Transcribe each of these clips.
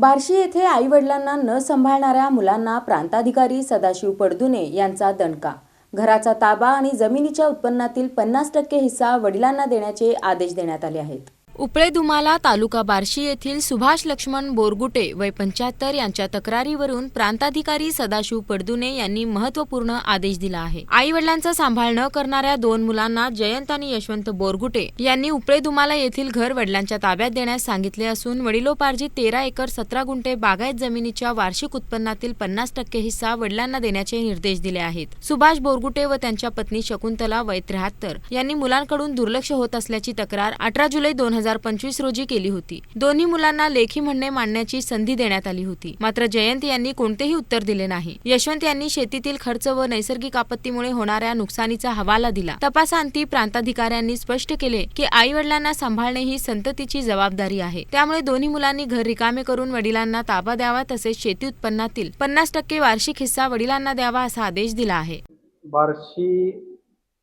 बार्शी येथे आई वडिलांना न सांभाळणाऱ्या मुलांना प्रांताधिकारी सदाशिव पडदुने यांचा दणका. घराचा ताबा आणि जमिनीच्या उत्पन्नातील पन्नास टक्के हिस्सा वडिलांना देण्याचे आदेश देण्यात आले आहेत. उपळेधुमाला तालुका बार्शी येथील सुभाष लक्ष्मण बोरगुटे वय पंच्याहत्तर यांच्या तक्रारीवरून प्रांताधिकारी सदाशिव पडदुने यांनी महत्त्वपूर्ण आदेश दिला आहे. आई वडिलांचा सांभाळ न करणाऱ्या दोन मुलांना जयंत आणि यशवंत बोरगुटे यांनी उपळेधुमाला येथील घर वडिलांच्या ताब्यात देण्यास सांगितले असून वडिलोपार्जित तेरा एकर सतरा गुंठे बागायत जमिनीच्या वार्षिक उत्पन्नातील पन्नास टक्के हिस्सा वडिलांना देण्याचे निर्देश दिले आहेत. सुभाष बोरगुटे व त्यांच्या पत्नी शकुंतला वय त्र्याहत्तर यांनी मुलांकडून दुर्लक्ष होत असल्याची तक्रार अठरा जुलै दोन हजार पंचवीस रोजी केली होती. दोन्ही मुलांना लेखी म्हणणे मांडण्याची संधी देण्यात आली होती. मात्र जयंत यांनी कोणतेही उत्तर दिले नाही. यशवंत यांनी शेतीतील खर्च व नैसर्गिक आपत्तीमुळे होणाऱ्या नुकसानीचा हवाला दिला. तपासांती प्रांताधिकाऱ्यांनी स्पष्ट केले की आई वडिलांना सांभाळणे ही संततीची जबाबदारी आहे. त्यामुळे दोन्ही मुलांनी घर रिकामे करून वडिलांना ताबा द्यावा तसेच शेती उत्पन्नातील पन्नास टक्के वार्षिक हिस्सा वडिलांना द्यावा असा आदेश दिला आहे. बार्शी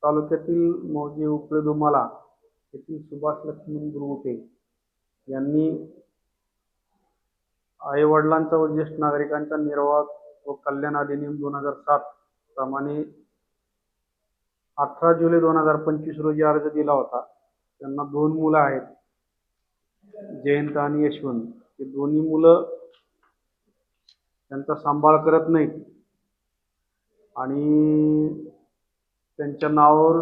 तालुक्यातील मौजे उपळे धुमाला येथील सुभाष लक्ष्मण गुरुटे यांनी आईवडिलांचा व ज्येष्ठ नागरिकांचा निर्वाह व कल्याण अधिनियम दोन हजार सात प्रमाणे अठरा जुलै दोन हजार पंचवीस रोजी अर्ज दिला होता. त्यांना दोन मुलं आहेत जयंत आणि यशवंत. हे दोन्ही मुलं त्यांचा सांभाळ करत नाहीत आणि त्यांच्या नावावर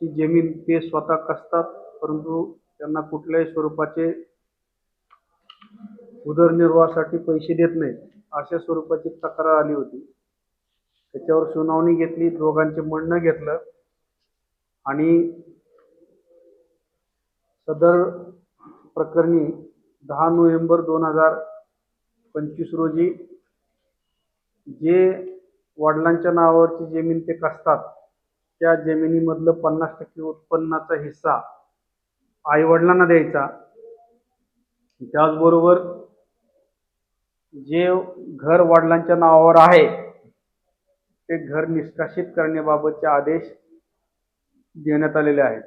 ची जमीन ते स्वतः कसतात परंतु त्यांना कुठल्याही स्वरूपाचे उदरनिर्वाहासाठी पैसे देत नाहीत अशा स्वरूपाची तक्रार आली होती. त्याच्यावर सुनावणी घेतली दोघांचे म्हणणं घेतलं आणि सदर प्रकरणी दहा नोव्हेंबर दोन हजार पंचवीस रोजी जे वडिलांच्या नावावरची जमीन ते कसतात त्या जमिनीमधलं पन्नास टक्के उत्पन्नाचा हिस्सा आई वडिलांना द्यायचा. त्याचबरोबर जे घर वडिलांच्या नावावर आहे ते घर निष्कासित करण्याबाबतचे आदेश देण्यात आलेले आहेत.